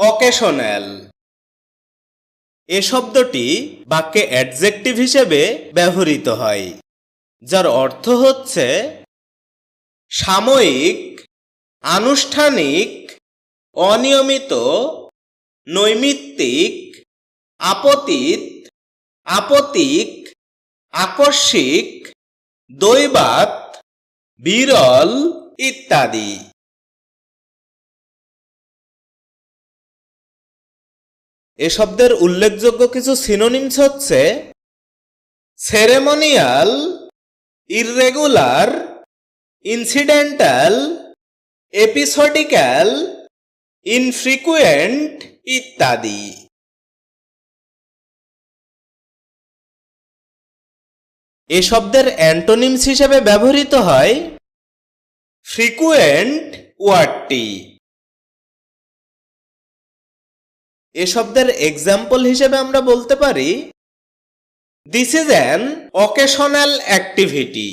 Occasional এ শব্দটি বাক্যে adjective হিসেবে ব্যবহৃত হয়, যার অর্থ হচ্ছে সাময়িক, আনুষ্ঠানিক, অনিয়মিত, নৈমিত্তিক, আপতিত, আপতিক, আকস্মিক দৈবাত বিরল ইত্যাদি। এ শব্দের উল্লেখযোগ্য কিছু সিনোনিমস হচ্ছে ceremonial irregular incidental episodical infrequent ইত্যাদি। এ শব্দের অ্যান্টোনিমস হিসেবে ব্যবহৃত হয় ফ্রিকুয়েন্ট ওয়ার্ডটি এ শব্দের এক্সাম্পল হিসেবে আমরা বলতে পারি this is an occasional activity